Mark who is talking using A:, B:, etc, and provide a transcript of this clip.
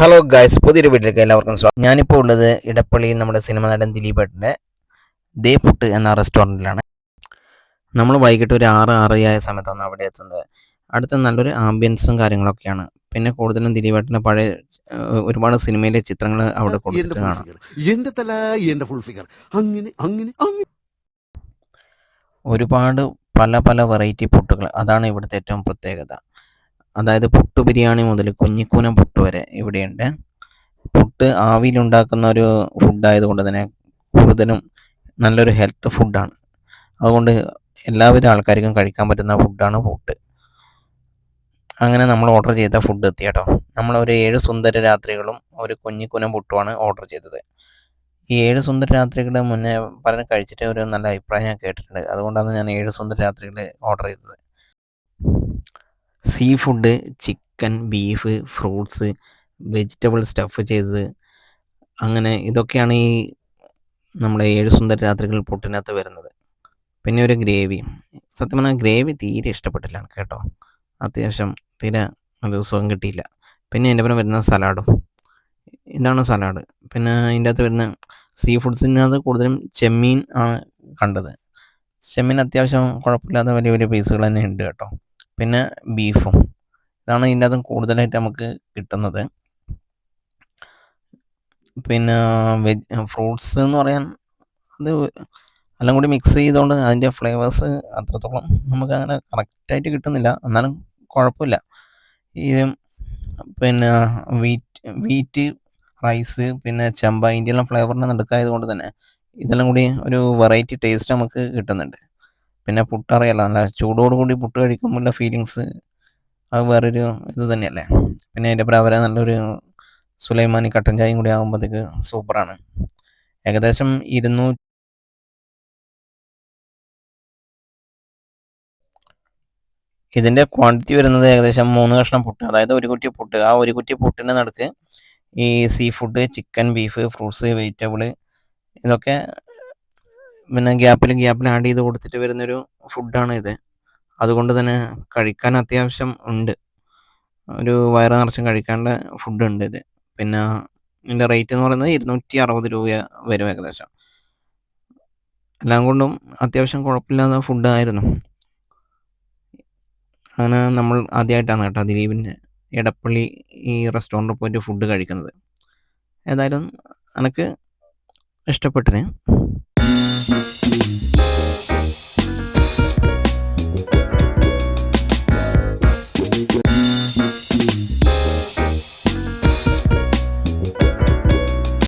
A: Hello guys പുതിയൊരു വീട്ടിലേക്ക് എല്ലാവർക്കും സ്വാഗതം ഞാനിപ്പോൾ ഉള്ളത് ഇടപ്പള്ളിയിൽ നമ്മുടെ സിനിമ നടൻ ദിലീപേട്ടന്റെ ദേപുട്ട് എന്ന റെസ്റ്റോറന്റിലാണ്. നമ്മൾ വൈകിട്ട് ഒരു ആറ് ആറരയായ സമയത്താണ് അവിടെ എത്തുന്നത്. അടുത്ത നല്ലൊരു ആംബിയൻസും കാര്യങ്ങളൊക്കെയാണ്. പിന്നെ കൂടുതലും ദിലീപേട്ടന്റെ പഴയ ഒരുപാട് സിനിമയിലെ ചിത്രങ്ങൾ അവിടെ കൊടുത്തിട്ട് കാണാം ഒരുപാട് പല പല വെറൈറ്റി പുട്ടുകൾ അതാണ് ഇവിടുത്തെ ഏറ്റവും പ്രത്യേകത. അതായത് പുട്ട് ബിരിയാണി മുതൽ കുഞ്ഞിക്കൂനം പുട്ട് വരെ ഇവിടെയുണ്ട്. പുട്ട് ആവിയിലുണ്ടാക്കുന്ന ഒരു ഫുഡായതുകൊണ്ട് തന്നെ കൂടുതലും നല്ലൊരു ഹെൽത്ത് ഫുഡാണ് അതുകൊണ്ട് എല്ലാവിധ ആൾക്കാർക്കും കഴിക്കാൻ പറ്റുന്ന ഫുഡാണ് പുട്ട്. അങ്ങനെ നമ്മൾ ഓർഡർ ചെയ്ത ഫുഡ് എത്തി കേട്ടോ. നമ്മൾ ഒരു ഏഴ് സുന്ദര രാത്രികളും ഒരു കുഞ്ഞിക്കുനം പുട്ടുമാണ് ഓർഡർ ചെയ്തത്. ഈ ഏഴ് സുന്ദര രാത്രികളുടെ മുന്നേ പലരും കഴിച്ചിട്ട് ഒരു നല്ല അഭിപ്രായം ഞാൻ കേട്ടിട്ടുണ്ട്. അതുകൊണ്ടാണ് ഞാൻ ഏഴ് സുന്ദര രാത്രികൾ ഓർഡർ ചെയ്തത്. Seafood chicken beef fruits vegetable stuff ചെയ്തത് അങ്ങനെ ഇതൊക്കെയാണ് ഈ നമ്മുടെ ഏഴ് സുന്ദര രാത്രികൾ പൊട്ടിനകത്ത് വരുന്നത്. പിന്നെ ഒരു ഗ്രേവി. സത്യം പറഞ്ഞാൽ ഗ്രേവി തീരെ ഇഷ്ടപ്പെട്ടില്ല കേട്ടോ. അത്യാവശ്യം തീരെ ഒരു സുഖം കിട്ടിയില്ല. പിന്നെ എന്റെ പിന്നെ വരുന്ന സലാഡും. ഇതാണ് സലാഡ്. പിന്നെ ഇതിന്റെ അകത്ത് വരുന്ന സീ ഫുഡ്സിനകത്ത് കൂടുതലും ചെമ്മീൻ ആണ് കണ്ടത്. ചെമ്മീൻ അത്യാവശ്യം കുഴപ്പമില്ലാത്ത വലിയ വലിയ പീസുകൾ തന്നെ ഉണ്ട് കേട്ടോ. പിന്നെ ബീഫും. ഇതാണ് ഇതിന്റെ അകത്ത് കൂടുതലായിട്ട് നമുക്ക് കിട്ടുന്നത്. പിന്നെ വെജ് ഫ്രൂട്ട്സ് എന്ന് പറയാൻ അത് എല്ലാം കൂടി മിക്സ് ചെയ്തുകൊണ്ട് അതിന്റെ ഫ്ലേവേഴ്സ് അത്രത്തോളം നമുക്ക് അങ്ങനെ കറക്റ്റായിട്ട് കിട്ടുന്നില്ല. എന്നാലും കുഴപ്പമില്ല. ഈ പിന്നെ വീറ്റ് വീറ്റ് റൈസ് പിന്നെ ചെമ്പ ഇന്ത്യയിലെ ഫ്ലേവറിന്റെ നടുക്കായത് കൊണ്ട് തന്നെ ഇതെല്ലാം കൂടി ഒരു വെറൈറ്റി ടേസ്റ്റ് നമുക്ക് കിട്ടുന്നുണ്ട്. പിന്നെ പുട്ട് അറിയാലോ നല്ല ചൂടോടുകൂടി പുട്ട് കഴിക്കുമ്പോഴുള്ള ഫീലിങ്സ് അത് വേറൊരു ഇത് തന്നെയല്ലേ? പിന്നെ അതിന്റെ പ്രവരെ നല്ലൊരു സുലൈമാനി കട്ടൻ ചായയും കൂടി ആകുമ്പോഴത്തേക്ക് സൂപ്പറാണ്. ഏകദേശം ഇരുന്നൂ ഇതിന്റെ ക്വാണ്ടിറ്റി വരുന്നത് ഏകദേശം മൂന്ന് കഷ്ണം പുട്ട്. അതായത് ഒരു കുറ്റി പുട്ട്. ആ ഒരു കുറ്റി പുട്ടിന്റെ നടുക്ക് ഈ seafood chicken beef fruits vegetable ഇതൊക്കെ പിന്നെ ഗ്യാപ്പിൽ ഗ്യാപ്പിൽ ആഡ് ചെയ്ത് കൊടുത്തിട്ട് വരുന്നൊരു ഫുഡാണ് ഇത്. അതുകൊണ്ട് തന്നെ കഴിക്കാൻ അത്യാവശ്യം ഉണ്ട്. ഒരു വയറ് നിറച്ചും കഴിക്കാനുള്ള ഫുഡ് ഉണ്ട് ഇത്. പിന്നെ ഇതിന്റെ റേറ്റ് എന്ന് പറയുന്നത് ഇരുന്നൂറ്റി അറുപത് രൂപ വരും ഏകദേശം. എല്ലാം കൊണ്ടും അത്യാവശ്യം കുഴപ്പമില്ലാത്ത ഫുഡായിരുന്നു അങ്ങനെ നമ്മൾ ആദ്യമായിട്ടാണ് കേട്ടോ ദിലീപിന്റെ എടപ്പള്ളി ഈ റെസ്റ്റോറന്റിൽ പോയിട്ട് ഫുഡ് കഴിക്കുന്നത്. ഏതായാലും എനിക്ക് ഇഷ്ടപ്പെട്ടിന്